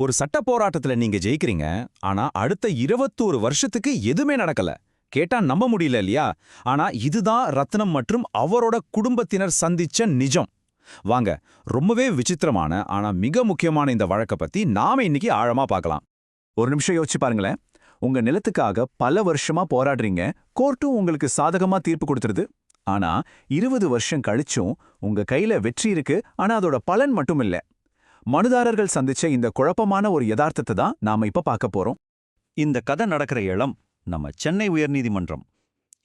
ஒரு சட்ட போராட்டத்துல நீங்க ஜெயிக்கிறீங்க ஆனா அடுத்த இருபத்தோரு வருஷத்துக்கு எதுவுமே நடக்கல. கேட்டா நம்ப முடியல இல்லையா? ஆனா இதுதான் ரத்னம் மற்றும் அவரோட குடும்பத்தினர் சந்திச்ச நிஜம். வாங்க ரொம்பவே விசித்திரமான ஆனா மிக முக்கியமான இந்த வழக்க பத்தி நாம இன்னைக்கு ஆழமா பார்க்கலாம். ஒரு நிமிஷம் யோசிச்சு பாருங்களேன். உங்க நிலத்துக்காக பல வருஷமா போராடுறீங்க. கோர்ட்டும் உங்களுக்கு சாதகமா தீர்ப்பு கொடுத்துருது. ஆனா இருபது வருஷம் கழிச்சும் உங்க கையில வெற்றி இருக்கு. ஆனா அதோட பலன் மட்டும் இல்ல. மனுதாரர்கள் சந்திச்ச இந்த குழப்பமான ஒரு யதார்த்தத்தை தான் நாம இப்ப பார்க்க போறோம். இந்த கதை நடக்கிற இளம் நம்ம சென்னை உயர்நீதிமன்றம்.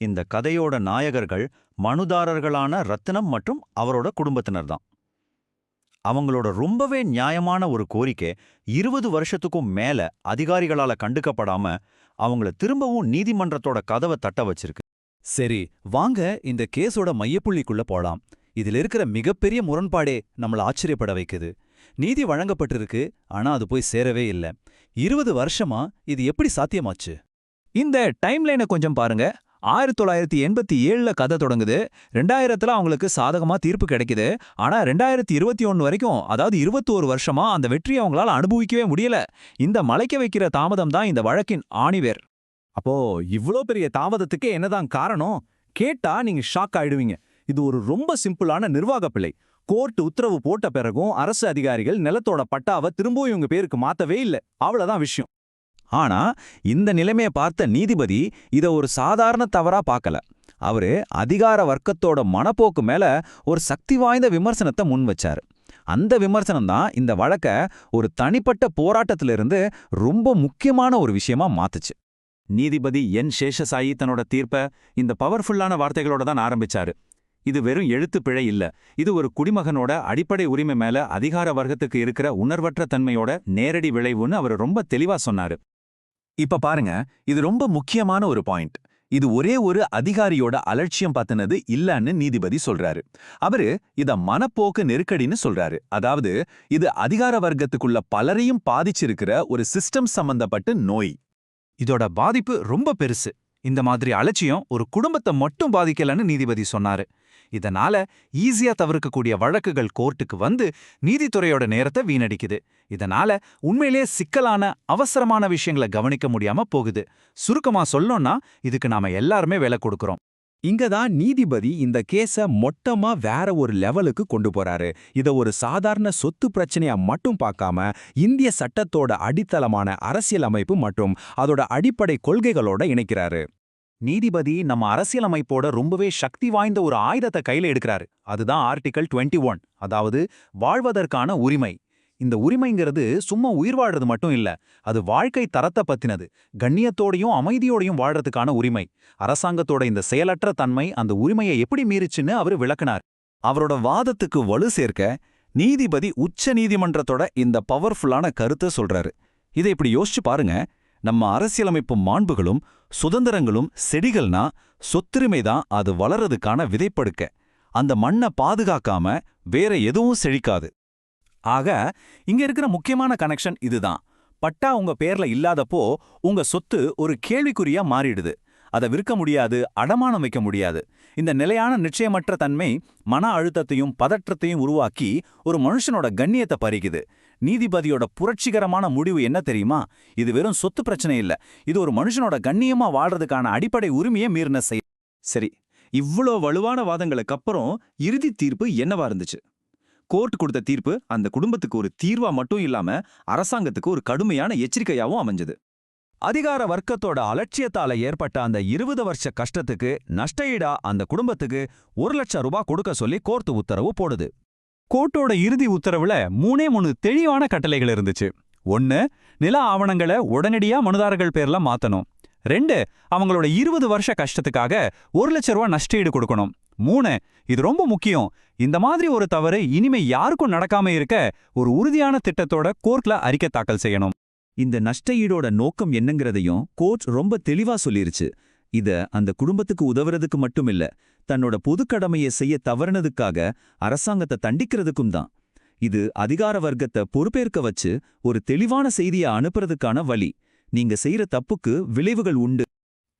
இந்த கதையோட நாயகர்கள் மனுதாரர்களான ரத்தினம் மற்றும் அவரோட குடும்பத்தினர் தான். அவங்களோட ரொம்பவே நியாயமான ஒரு கோரிக்கை இருபது வருஷத்துக்கும் மேல அதிகாரிகளால கண்டுக்கப்படாம அவங்கள திரும்பவும் நீதிமன்றத்தோட கதவை தட்ட வச்சிருக்கு. சரி வாங்க இந்த கேஸோட மையப்புள்ளிக்குள்ள போலாம். இதில் இருக்கிற மிகப்பெரிய முரண்பாடே நம்மள ஆச்சரியப்பட வைக்குது. நீதி வழங்கப்பட்டிருக்கு ஆனா அது போய் சேரவே இல்ல. இருபது வருஷமா இது எப்படி சாத்தியமாச்சு? இந்த டைம்லைனை கொஞ்சம் பாருங்க. ஆயிரத்தி தொள்ளாயிரத்தி எண்பத்தி ஏழுல கதை தொடங்குது. ரெண்டாயிரத்துல அவங்களுக்கு சாதகமா தீர்ப்பு கிடைக்குது. ஆனா ரெண்டாயிரத்தி இருபத்தி ஒன்னு வரைக்கும் அதாவது இருபத்தோரு வருஷமா அந்த வெற்றியை அவங்களால அனுபவிக்கவே முடியல. இந்த மலைக்க வைக்கிற தாமதம் தான் இந்த வழக்கின் ஆணிவேர். அப்போ இவ்ளோ பெரிய தாமதத்துக்கு என்னதான் காரணம்? கேட்டா நீங்க ஷாக் ஆயிடுவீங்க. இது ஒரு ரொம்ப சிம்பிளான நிர்வாக பிழை. கோர்ட் உத்தரவு போட்ட பிறகும் அரசு அதிகாரிகள் நிலத்தோட பட்டாவை திரும்பவும் இவங்க பேருக்கு மாத்தவே இல்ல. அவ்வளவுதான் விஷயம். ஆனா இந்த நிலைமையை பார்த்த நீதிபதி இத ஒரு சாதாரண தவறா பார்க்கல அவரு அதிகார வர்க்கத்தோட மனப்போக்கு மேல ஒரு சக்தி வாய்ந்த விமர்சனத்தை முன் வச்சாரு. அந்த விமர்சனம் தான் இந்த வழக்க ஒரு தனிப்பட்ட போராட்டத்திலிருந்து ரொம்ப முக்கியமான ஒரு விஷயமா மாத்துச்சு. நீதிபதி என் சேஷசாயி தன்னோட தீர்ப்ப இந்த பவர்ஃபுல்லான வார்த்தைகளோட தான் ஆரம்பிச்சாரு. இது வெறும் எழுத்து பிழை இல்ல. இது ஒரு குடிமகனோட அடிப்படை உரிமை மேல அதிகார வர்க்கத்துக்கு இருக்கிற உணர்வற்ற தன்மையோட நேரடி விளைவுன்னு அவர் ரொம்ப தெளிவா சொன்னாரு. இப்ப பாருங்க இது ரொம்ப முக்கியமான ஒரு பாயிண்ட். இது ஒரே ஒரு அதிகாரியோட அலட்சியம் பத்தினது இல்லன்னு நீதிபதி சொல்றாரு. அவரு இத மனப்போக்கு நெருக்கடின்னு சொல்றாரு. அதாவது இது அதிகார வர்க்கத்துக்குள்ள பலரையும் பாதிச்சிருக்கிற ஒரு சிஸ்டம் சம்பந்தப்பட்ட நோய். இதோட பாதிப்பு ரொம்ப பெருசு. இந்த மாதிரி அலட்சியம் ஒரு குடும்பத்தை மட்டும் பாதிக்கலன்னு நீதிபதி சொன்னாரு. இதனால ஈஸியா தவிர்க்கக்கூடிய வழக்குகள் கோர்ட்டுக்கு வந்து நீதித்துறையோட நேரத்தை வீணடிக்குது. இதனால உண்மையிலே சிக்கலான அவசரமான விஷயங்களை கவனிக்க முடியாம போகுது. சுருக்கமா சொல்லணும்னா இதுக்கு நாம எல்லாருமே விலை கொடுக்கறோம். இங்க தான் நீதிபதி இந்த கேஸ மொட்டமா வேற ஒரு லெவலுக்கு கொண்டு போறாரு. இத ஒரு சாதாரண சொத்து பிரச்சனையா மட்டும் பார்க்காம இந்திய சட்டத்தோட அடித்தளமான அரசியலமைப்பு மற்றும் அதோட அடிப்படை கொள்கைகளோட இணைக்கிறாரு. நீதிபதி நம்ம அரசியலமைப்போட ரொம்பவே சக்தி வாய்ந்த ஒரு ஆயுதத்தை கையில எடுக்கிறாரு. அதுதான் ஆர்டிகல் 21 ஒன் அதாவது வாழ்வதற்கான உரிமை. இந்த உரிமைங்கிறது சும்மா உயிர் வாழ்றது மட்டும் இல்ல அது வாழ்க்கை தரத்தை பத்தினது. கண்ணியத்தோடையும் அமைதியோடையும் வாழ்றதுக்கான உரிமை. அரசாங்கத்தோட இந்த செயலற்ற தன்மை அந்த உரிமையை எப்படி மீறிச்சுன்னு அவரு விளக்குனார். அவரோட வாதத்துக்கு வலு சேர்க்க நீதிபதி உச்ச நீதிமன்றத்தோட இந்த பவர்ஃபுல்லான கருத்தை சொல்றாரு. இதை இப்படி யோசிச்சு பாருங்க நம்ம அரசியலமைப்பு மாண்புகளும் சுதந்திரங்களும் செடிகள்னா சொத்துரிமை தான் அது வளர்றதுக்கான விதைப்படுக்க. அந்த மண்ணை பாதுகாக்காம வேற எதுவும் செழிக்காது. ஆக இங்க இருக்கிற முக்கியமான கனெக்ஷன் இதுதான். பட்டா உங்க பேர்ல இல்லாதப்போ உங்க சொத்து ஒரு கேள்விக்குறியா மாறிடுது. அதை விற்க முடியாது அடமானம் வைக்க முடியாது. இந்த நிலையான நிச்சயமற்ற தன்மை மன அழுத்தத்தையும் பதற்றத்தையும் உருவாக்கி ஒரு மனுஷனோட கண்ணியத்தை பறிக்குது. நீதிபதியோட புரட்சிகரமான முடிவு என்ன தெரியுமா? இது வெறும் சொத்து பிரச்சனை இல்ல. இது ஒரு மனுஷனோட கண்ணியமா வாழ்றதுக்கான அடிப்படை உரிமையை மீறின செய் சரி இவ்ளோ வலுவான வாதங்களுக்கு அப்புறம் இறுதி தீர்ப்பு என்னவா இருந்துச்சு? கோர்ட் கொடுத்த தீர்ப்பு அந்த குடும்பத்துக்கு ஒரு தீர்வா மட்டும் இல்லாம அரசாங்கத்துக்கு ஒரு கடுமையான எச்சரிக்கையாவும் அமைஞ்சது. அதிகார வர்க்கத்தோட அலட்சியத்தால ஏற்பட்ட அந்த இருபது வருஷ கஷ்டத்துக்கு நஷ்டஈடா அந்த குடும்பத்துக்கு ஒரு லட்சம் ரூபாய் கொடுக்க சொல்லி கோர்ட் உத்தரவு போடுது. கோர்ட்டோட இறுதி உத்தரவுல மூணே மூணு தெளிவான கட்டளைகள் இருந்துச்சு. ஒன்னு நில ஆவணங்களை உடனடியா மனுதாரர்கள் பேர்ல மாத்தணும். ரெண்டு அவங்களோட இருபது வருஷ கஷ்டத்துக்காக ஒரு லட்ச ரூபா நஷ்டஈடு கொடுக்கணும். மூணு இது ரொம்ப முக்கியம். இந்த மாதிரி ஒரு தவறு இனிமே யாருக்கும் நடக்காம இருக்க ஒரு உறுதியான திட்டத்தோட கோர்ட்ல அறிக்கை தாக்கல் செய்யணும். இந்த நஷ்டஈடோட நோக்கம் என்னங்கிறதையும் கோர்ட் ரொம்ப தெளிவா சொல்லிருச்சு. இத அந்த குடும்பத்துக்கு உதவுறதுக்கு மட்டும் இல்ல தன்னோட பொது கடமையை செய்ய தவறுனதுக்காக அரசாங்கத்தை தண்டிக்கிறதுக்கும் தான். இது அதிகார வர்க்கத்தை பொறுப்பேற்க வச்சு ஒரு தெளிவான செய்தியை அனுப்புறதுக்கான வழி. நீங்க செய்யற தப்புக்கு விளைவுகள் உண்டு.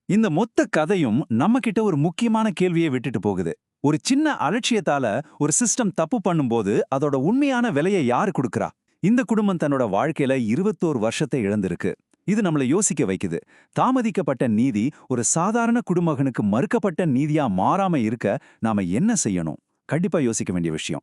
இந்த மொத்த கதையும் நம்ம கிட்ட ஒரு முக்கியமான கேள்வியை விட்டுட்டு போகுது. ஒரு சின்ன அலட்சியத்தால ஒரு சிஸ்டம் தப்பு பண்ணும்போது அதோட உண்மையான விலையை யாரு கொடுக்கறா? இந்த குடும்பம் தன்னோட வாழ்க்கையில இருபத்தோரு வருஷத்தை இழந்திருக்கு. இது நம்மள யோசிக்க வைக்குது. தாமதிக்கப்பட்ட நீதி ஒரு சாதாரண குடும்பகனுக்கு மறுக்கப்பட்ட நீதியா மாறாம இருக்க நாம என்ன செய்யணும்? கண்டிப்பா யோசிக்க வேண்டிய விஷயம்.